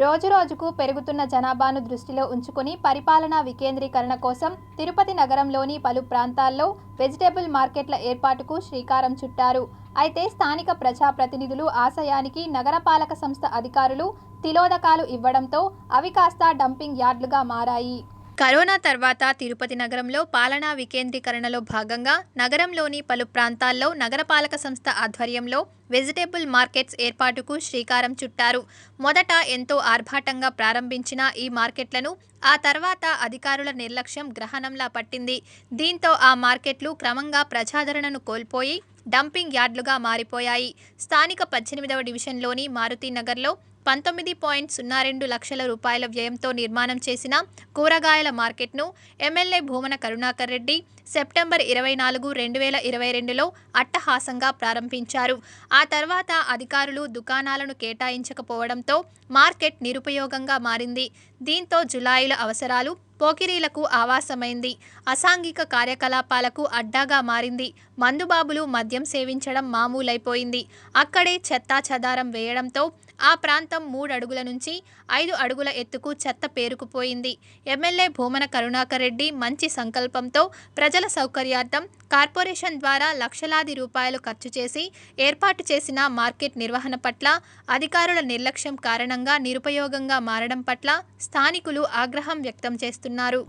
రోజురోజుకు పెరుగుతున్న జనాభాను దృష్టిలో ఉంచుకుని పరిపాలనా వికేంద్రీకరణ కోసం తిరుపతి నగరంలోని పలు ప్రాంతాల్లో వెజిటేబుల్ మార్కెట్ల ఏర్పాటుకు శ్రీకారం చుట్టారు. అయితే స్థానిక ప్రజాప్రతినిధులు ఆశయానికి నగరపాలక సంస్థ అధికారులు తిలోదకాలు ఇవ్వడంతో అవి కాస్త డంపింగ్ యార్డులుగా మారాయి. కరోనా తర్వాత తిరుపతి నగరంలో పాలనా వికేంద్రీకరణలో భాగంగా నగరంలోని పలు ప్రాంతాల్లో నగరపాలక సంస్థ ఆధ్వర్యంలో వెజిటేబుల్ మార్కెట్స్ ఏర్పాటుకు శ్రీకారం చుట్టారు. మొదట ఎంతో ఆర్భాటంగా ప్రారంభించిన ఈ మార్కెట్లను ఆ తర్వాత అధికారుల నిర్లక్ష్యం గ్రహణంలా పట్టింది. దీంతో ఆ మార్కెట్లు క్రమంగా ప్రజాదరణను కోల్పోయి డంపింగ్ యార్డులుగా మారిపోయాయి. స్థానిక పద్దెనిమిదవ డివిజన్లోని మారుతీనగర్లో పంతొమ్మిది పాయింట్ సున్నా రెండు లక్షల రూపాయల వ్యయంతో నిర్మాణం చేసిన కూరగాయల మార్కెట్ను ఎమ్మెల్యే భూమన కరుణాకర్ రెడ్డి సెప్టెంబర్ ఇరవై నాలుగు రెండు వేల ఇరవై రెండులో అట్టహాసంగా ప్రారంభించారు. ఆ తర్వాత అధికారులు దుకాణాలను కేటాయించకపోవడంతో మార్కెట్ నిరుపయోగంగా మారింది. దీంతో జులాయిల అవసరాలు పోకిరీలకు ఆవాసమైంది. అసాంఘిక కార్యకలాపాలకు అడ్డాగా మారింది. మందుబాబులు మద్యం సేవించడం మామూలైపోయింది. అక్కడే చెత్తా చెదారం వేయడంతో ఆ ప్రాంతం మూడు అడుగుల నుంచి ఐదు అడుగుల ఎత్తుకు చెత్త పేరుకుపోయింది. ఎమ్మెల్యే భూమన కరుణాకర్ రెడ్డి మంచి సంకల్పంతో ప్రజల సౌకర్యార్థం కార్పొరేషన్ ద్వారా లక్షలాది రూపాయలు ఖర్చు చేసి ఏర్పాటు చేసిన మార్కెట్ నిర్వహణ పట్ల అధికారుల నిర్లక్ష్యం కారణంగా నిరుపయోగంగా మారడం పట్ల స్థానికులు ఆగ్రహం వ్యక్తం చేస్తున్నారు.